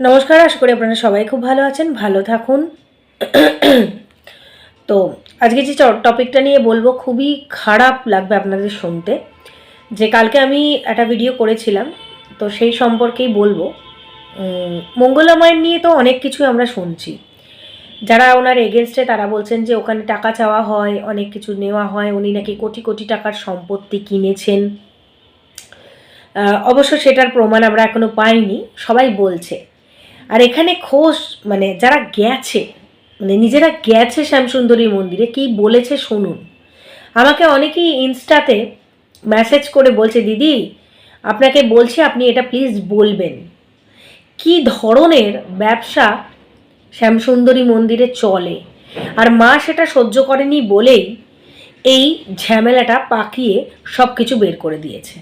নমস্কার আশা করি আপনারা সবাই খুব ভালো আছেন ভালো থাকুন। তো আজকে যে টপিকটা নিয়ে বলব খুবই খারাপ লাগবে আপনাদের শুনতে। যে কালকে আমি একটা ভিডিও করেছিলাম তো সেই সম্পর্কেই বলব। উম, মঙ্গলা মায়ের নিয়ে তো অনেক কিছুই আমরা শুনছি। যারা ওনার এগেনস্টে তারা বলছেন যে ওখানে টাকা চাওয়া হয় অনেক কিছু নেওয়া হয় উনি নাকি কোটি কোটি টাকার সম্পত্তি কিনেছেন। অবশ্য সেটার প্রমাণ আমরা এখনও পাইনি সবাই বলছে। আর এখানে খোঁজ মানে যারা গেছে মানে নিজেরা গেছে শ্যামসুন্দরী মন্দিরে, কি বলেছে শুনুন। আমাকে অনেকেই ইনস্টাতে মেসেজ করে বলছে, দিদি, আপনাকে বলছি আপনি এটা প্লিজ বলবেন। কি ধরনের ব্যবসা শ্যামসুন্দরী মন্দিরে চলে? আর মা সেটা সহ্য করেনি বলেই এই ঝামেলাটা পাকিয়ে সব কিছু বের করে দিয়েছে।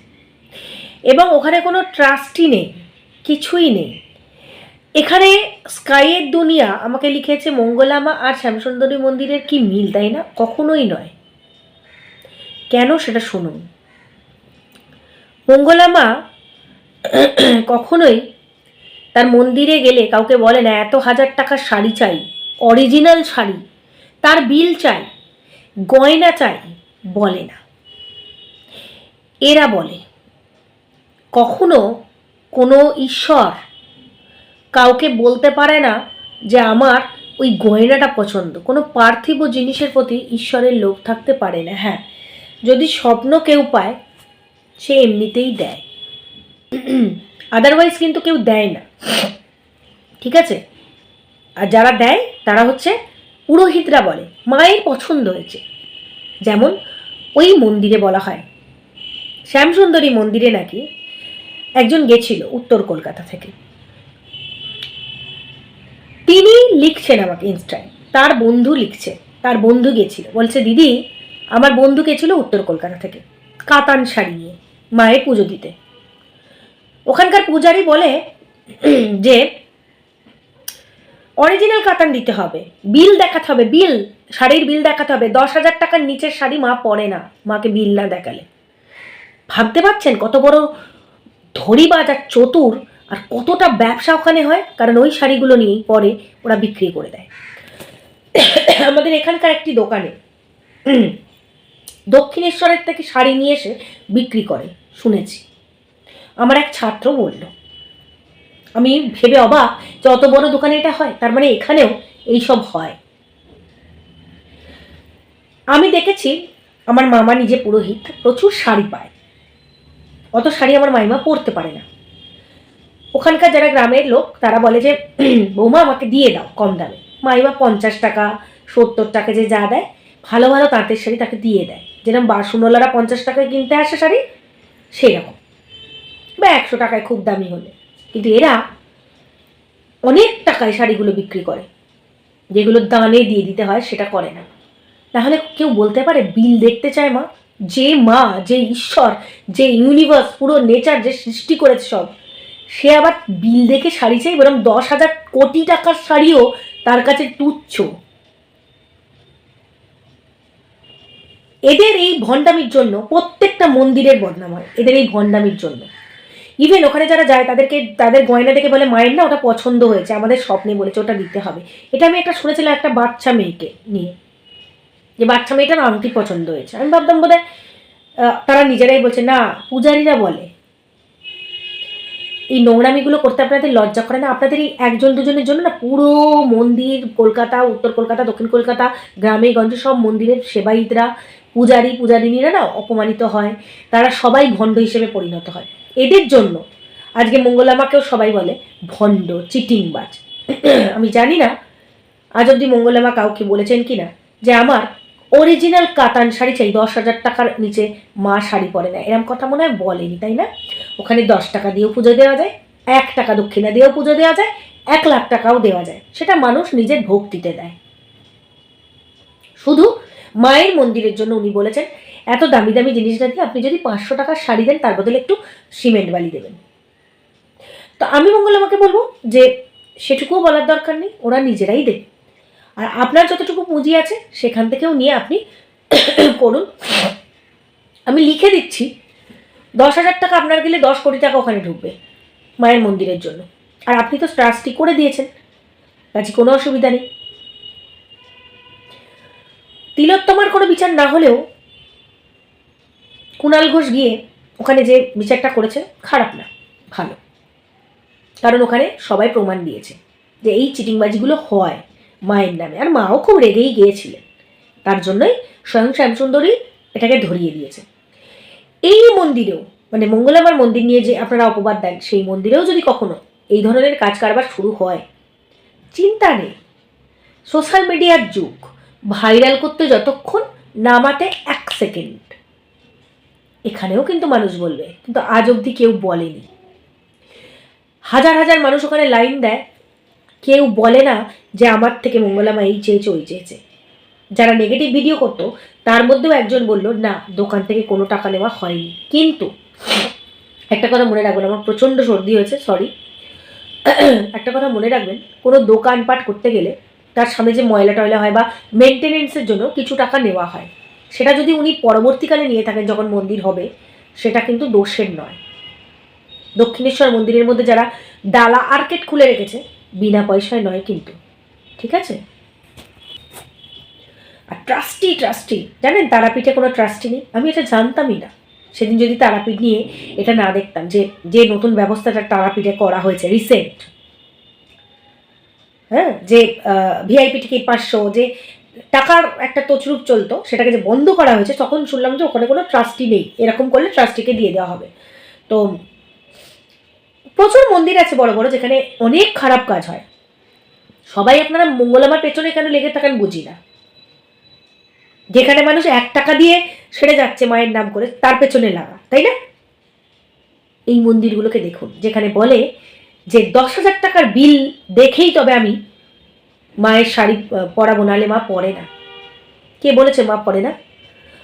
এবং ওখানে কোনো ট্রাস্টই নেই, কিছুই নেই। এখানে স্কাইয়ের দুনিয়া আমাকে লিখেছে মঙ্গলামা আর শ্যামসুন্দরী মন্দিরের কি মিল, তাই না? কখনোই নয়। কেন সেটা শুনুন। মঙ্গলামা কখনোই তার মন্দিরে গেলে কাউকে বলে, না, এত হাজার টাকার শাড়ি চাই, অরিজিনাল শাড়ি, তার বিল চাই, গয়না চাই, বলে না। এরা বলে, কখনো কোনো ঈশ্বর কাউকে বলতে পারে না যে আমার ওই গয়নাটা পছন্দ। কোনো পার্থিব জিনিসের প্রতি ঈশ্বরের লোভ থাকতে পারে না হ্যাঁ। যদি স্বপ্ন কেউ পায়, সে এমনিতেই দেয়। আদারওয়াইজ কিন্তু কেউ দেয় না। ঠিক আছে? আর যারা দেয়, তারা হচ্ছে পুরোহিতরা বলে, মায়ের পছন্দ হয়েছে। যেমন ওই মন্দিরে বলা হয়। শ্যামসুন্দরী মন্দিরে নাকি একজন গেছিল উত্তর কলকাতা থেকে। লিখছেন আমাকে ইনস্টায়। তার বন্ধু লিখছে, তার বন্ধু গেছিল। বলছে, দিদি, আমার বন্ধু গেছিল উত্তর কলকাতা থেকে, কাতান শাড়ি নিয়ে, মায়ের পুজো দিতে। ওখানকার পূজারি বলে যে অরিজিনাল কাতান দিতে হবে, বিল দেখাতে হবে, বিল, শাড়ির বিল দেখাতে হবে, দশ হাজার টাকার নিচের শাড়ি মা পরে না, মাকে বিল না দেখালে। ভাবতে পারছেন কত বড় ধরিবাজ আর চতুর আর কতটা ব্যবসা ওখানে হয়, কারণ ওই শাড়িগুলো নিয়েই পরে ওরা বিক্রি করে দেয়। আমাদের এখানকার একটি দোকানে দক্ষিণেশ্বরের থেকে শাড়ি নিয়ে এসে বিক্রি করে, শুনেছি। আমার এক ছাত্র বলল, আমি ভেবে অবাক যে অত বড় দোকানে এটা হয়, তার মানে এখানেও এইসব হয়। আমি দেখেছি, আমার মামা নিজে পুরোহিত, প্রচুর শাড়ি পায়। অত শাড়ি আমার মাইমা পরতে পারে না। ওখানকার যারা গ্রামের লোক, তারা বলে যে, বৌমা আমাকে দিয়ে দাও কম দামে। মাইমা পঞ্চাশ টাকা, সত্তর টাকা যে যা দেয়, ভালো ভালো তাঁতের শাড়ি তাকে দিয়ে দেয়। যেরকম বাসুনওয়ালারা পঞ্চাশ টাকায় কিনতে আসে শাড়ি সেই রকম বা একশো টাকায় খুব দামি হলে। কিন্তু এরা অনেক টাকায় শাড়িগুলো বিক্রি করে। যেগুলো দানে দিয়ে দিতে হয়, সেটা করে না। তাহলে কেউ বলতে পারে, বিল দেখতে চায় মা। যে মা, যে ঈশ্বর, যে ইউনিভার্স পুরো নেচার যে সৃষ্টি করেছে সব সে আবার বিল দেখে শাড়ি চাই, বরং দশ হাজার কোটি টাকার শাড়িও তার কাছে তুচ্ছ। এদের এই ভণ্ডামির জন্য প্রত্যেকটা মন্দিরের বদনাম হয়, এদের এই ভণ্ডামির জন্য। ইভেন ওখানে যারা যায়, তাদেরকে, তাদের গয়না দেখে বলে, মায়ের না, ওটা পছন্দ হয়েছে, আমাদের স্বপ্নে বলেছে, ওটা দিতে হবে। এটা আমি একটা শুনেছিলাম একটা বাচ্চা মেয়েকে নিয়ে, যে বাচ্চা মেয়েটার আংটি পছন্দ হয়েছে। আমি ভাবতাম বোধ তারা নিজেরাই বলছে, না, পূজারীরা বলে। এই নোংরামিগুলো করতে আপনাদের লজ্জা করে না? আপনাদের এই একজন দুজনের জন্য না পুরো মন্দির, কলকাতা, উত্তর কলকাতা, দক্ষিণ কলকাতা, গ্রামে গঞ্জে সব মন্দিরের সেবায়িতরা, পূজারী পূজারিনীরা না অপমানিত হয়। তারা সবাই ভণ্ড হিসেবে পরিণত হয়। এদের জন্য আজকে মঙ্গলামাকেও সবাই বলে ভণ্ড, চিটিংবাজ। আমি জানি না, আজ অবধি মঙ্গলামা কাউকে বলেছেন কি না যে আমার অরিজিনাল কাতান শাড়ি চাই, দশ হাজার টাকার নিচে মা শাড়ি পরে না এরম কথা মনে হয় বলেনি, তাই না? ওখানে দশ টাকা দিয়েও পুজো দেওয়া যায়, এক টাকা দক্ষিণা দিয়েও পুজো দেওয়া যায়, এক লাখ টাকাও দেওয়া যায়। সেটা মানুষ নিজের ভক্তিতে দেয়। শুধু মায়ের মন্দিরের জন্য উনি বলেছেন, এত দামি দামি জিনিস না দিয়ে আপনি যদি পাঁচশো টাকার শাড়ি দেন, তার বদলে একটু সিমেন্ট বালি দেবেন। তো আমি মঙ্গল আমাকে বলব যে, সেটুকুও বলার দরকার নেই, ওরা নিজেরাই দেবে আর আপনার যতটুকু পুঁজি আছে, সেখান থেকেও নিয়ে আপনি করুন। আমি লিখে দিচ্ছি দশ হাজার টাকা আপনার গেলে দশ কোটি টাকা ওখানে ঢুকবে মায়ের মন্দিরের জন্য। আর আপনি তো ট্রাস্টি করে দিয়েছেন। কাজে কোনো অসুবিধা নেই। তিলোত্তমার কোনো বিচার না হলেও কুণাল ঘোষ গিয়ে ওখানে যে বিচারটা করেছে খারাপ না, ভালো। কারণ ওখানে সবাই প্রমাণ দিয়েছে যে এই চিটিংবাজিগুলো হয় মায়ের নামে। আর মাও খুব রেগেই গিয়েছিলেন। তার জন্যই স্বয়ং শ্যামসুন্দরী এটাকে ধরিয়ে দিয়েছে। এই মন্দিরেও মানে মঙ্গলামার মন্দির নিয়ে যে আপনারা অপবাদ দেন, সেই মন্দিরেও যদি কখনো এই ধরনের কাজ কারবার শুরু হয়, চিন্তা নেই। সোশ্যাল মিডিয়ার যুগ, ভাইরাল করতে যতক্ষণ নামাতে এক সেকেন্ড। এখানেও কিন্তু মানুষ বলবে, কিন্তু আজ অবধি কেউ বলেনি। হাজার হাজার মানুষ ওখানে লাইন দেয়, কেউ বলে না যে আমার থেকে মঙ্গলামা এই চেয়েছে, ওই চেয়েছে। যারা নেগেটিভ ভিডিও করতো, তার মধ্যেও একজন বলল, না, দোকান থেকে কোনো টাকা নেওয়া হয়নি। কিন্তু একটা কথা মনে রাখবেন, আমার প্রচণ্ড সর্দি হয়েছে সরি একটা কথা মনে রাখবেন, কোনো দোকানপাট করতে গেলে তার সামনে যে ময়লা টয়লা হয় বা মেনটেনেন্সের জন্য কিছু টাকা নেওয়া হয়, সেটা যদি উনি পরবর্তীকালে নিয়ে থাকেন যখন মন্দির হবে, সেটা কিন্তু দোষের নয়। দক্ষিণেশ্বর মন্দিরের মধ্যে যারা ডালা আর্কেট খুলে রেখেছে, বিনা পয়সায় নয় কিন্তু, ঠিক আছে? আর ট্রাস্টি ট্রাস্টি জানেন, তারাপীঠে কোনো ট্রাস্টি নেই। আমি এটা জানতামই না। সেদিন যদি তারাপীঠ নিয়ে এটা না দেখতাম যে যে নতুন ব্যবস্থাটা তারাপীঠে করা হয়েছে রিসেন্ট হ্যাঁ যে ভিআইপি টিকিট পাঁচশো, যে টাকার একটা তছরূপ চলতো, সেটাকে যে বন্ধ করা হয়েছে, তখন শুনলাম যে ওখানে কোনো ট্রাস্টি নেই। এরকম করলে ট্রাস্টিকে দিয়ে দেওয়া হবে। তো প্রচুর মন্দির আছে বড় বড়, যেখানে অনেক খারাপ কাজ হয়। সবাই আপনারা মঙ্গলামার পেছনে কেন লেগে থাকেন বুঝি না। যেখানে মানুষ এক টাকা দিয়ে সেরে যাচ্ছে মায়ের নাম করে, তার পেছনে লাগা, তাই না? এই মন্দিরগুলোকে দেখুন, যেখানে বলে যে দশ হাজার টাকার বিল দেখেই তবে আমি মায়ের শাড়ি পরাবো নালে মা পরে না। কে বলেছে মা পরে না?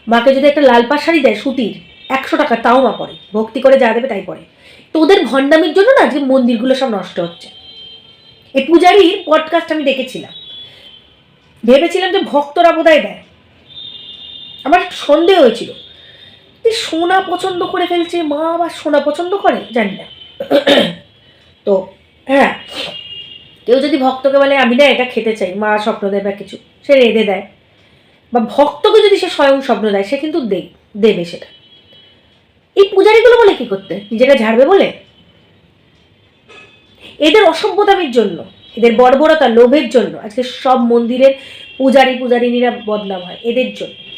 মাকে যদি একটা লাল পাড় শাড়ি দেয় সুতির, একশো টাকা, তাও মা পরে। ভক্তি করে যা দেবে তাই পরে। তো ওদের ভণ্ডামির জন্য না যে মন্দিরগুলো সব নষ্ট হচ্ছে। এই পূজারির পডকাস্ট আমি দেখেছিলাম। ভেবেছিলাম যে ভক্তরা বোধহয় দেয়। আমার একটু সন্দেহ হয়েছিল। যে সোনা পছন্দ করে ফেলছে, মা আবার সোনা পছন্দ করে? জানি না। তো হ্যাঁ। কেউ যদি ভক্তকে বলে, আমি না এটা খেতে চাই, মা স্বপ্ন দেয় বা কিছু, সে রেঁধে দেয়। বা ভক্তকে যদি সে স্বয়ং স্বপ্ন দেয়, সে কিন্তু দে- দেবে সেটা। এই পূজারিগুলো বলে কি করতে? নিজেরা ঝাড়বে বলে? এদের অসভ্যতামির জন্য, এদের বর্বরতা, লোভের জন্য, আজকে সব মন্দিরের পূজারি, পূজারিনীরা বদনাম হয়, এদের জন্য।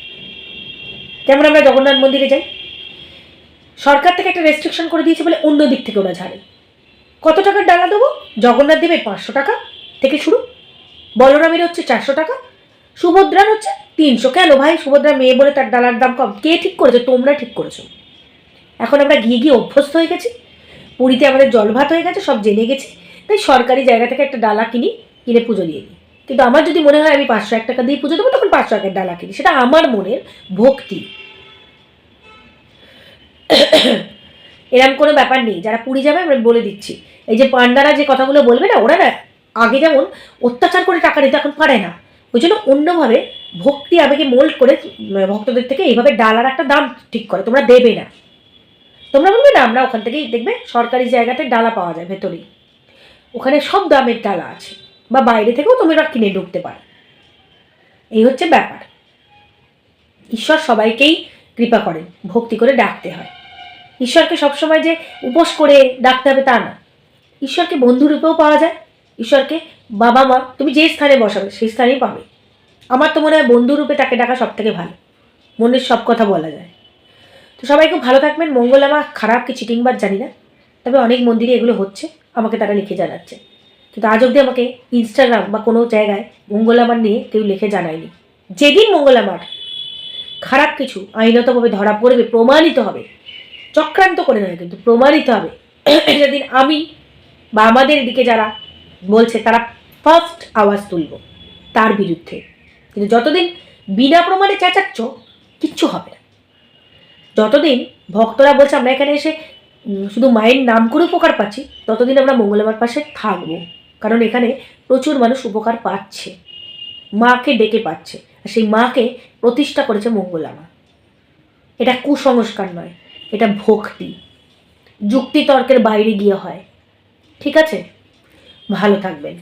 যেমন আমরা জগন্নাথ মন্দিরে যাই, সরকার থেকে একটা রেস্ট্রিকশন করে দিয়েছে বলে অন্য দিক থেকে ওরা ঝাড়ে কত টাকার ডালা দেবো? জগন্নাথ দেবের পাঁচশো টাকা থেকে শুরু। বলরামের হচ্ছে চারশো টাকা। সুভদ্রার হচ্ছে তিনশো। কেন ভাই? সুভদ্রা মেয়ে বলে তার ডালার দাম কম। কে ঠিক করেছে? তোমরা ঠিক করেছ। এখন আমরা গিয়ে গিয়ে অভ্যস্ত হয়ে গেছি। পুরীতে আমাদের জলভাত হয়ে গেছে, সব জেনে গেছি। তাই সরকারি জায়গা থেকে একটা ডালা কিনি, কিনে পুজো দিয়ে দিই। কিন্তু আমার যদি মনে হয় আমি পাঁচশো এক টাকা দিয়ে পুজো দেবো, তখন পাঁচশো টাকার ডালা কিনি সেটা আমার মনের ভক্তি। এরম কোনো ব্যাপার নেই, যারা পুরী যাবে আমরা বলে দিচ্ছি। এই যে পান্ডারা যে কথাগুলো বলবে না, ওরা না আগে যেমন অত্যাচার করে টাকা নিতে এখন পারে না। ওই জন্য অন্যভাবে ভক্তি আবেগে মোল্ড করে ভক্তদের থেকে এইভাবে ডালার একটা দাম ঠিক করে। তোমরা দেবে না। তোমরা বলবে না, আমরা ওখান থেকেই দেখবে সরকারি জায়গাতে ডালা পাওয়া যায় ভেতরেই। ওখানে সব দামের ডালা আছে। বা বাইরে থেকেও তোমরা কিনে ঢুকতে পারো। এই হচ্ছে ব্যাপার। ঈশ্বর সবাইকেই কৃপা করেন, ভক্তি করে ডাকতে হয়। ঈশ্বরকে সবসময় যে উপোস করে ডাকতে হবে তা না। ঈশ্বরকে বন্ধুরূপেও পাওয়া যায়। ঈশ্বরকে বাবা মা, তুমি যে স্থানে বসাবে, সেই স্থানেই পাবে। আমার তো মনে হয় বন্ধুরূপে তাকে ডাকা সব থেকে ভালো। মনের সব কথা বলা যায়। তো সবাই খুব ভালো থাকবেন। মঙ্গল আমার খারাপ কি চিটিংবাদ জানি না। তবে অনেক মন্দিরে এগুলো হচ্ছে। আমাকে তারা লিখে জানাচ্ছে কিন্তু আজ অবধি আমাকে ইনস্টাগ্রাম বা কোনো জায়গায় মঙ্গলামার নিয়ে কেউ লিখে জানায়নি। যেদিন মঙ্গলামার খারাপ কিছু আইনতভাবে ধরা পড়বে, প্রমাণিত হবে, চক্রান্ত করে নয় কিন্তু প্রমাণিত হবে, যেদিন আমি বা আমাদের দিকে যারা বলছে তারা ফার্স্ট আওয়াজ তুলব তার বিরুদ্ধে। কিন্তু যতদিন বিনা প্রমাণে চেঁচাচ্ছ, কিচ্ছু হবে না। যতদিন ভক্তরা বলছে আমরা এখানে এসে শুধু মায়ের নাম করে উপকার পাচ্ছি, ততদিন আমরা মঙ্গলবার পাশে থাকব। কারণ এখানে প্রচুর মানুষ উপকার পাচ্ছে। মাকে ডেকে পাচ্ছে। আর সেই মাকে প্রতিষ্ঠা করেছে মঙ্গলামা। এটা কুসংস্কার নয়, এটা ভক্তি। যুক্তিতর্কের বাইরে গিয়ে হয়। ঠিক আছে? ভালো থাকবেন।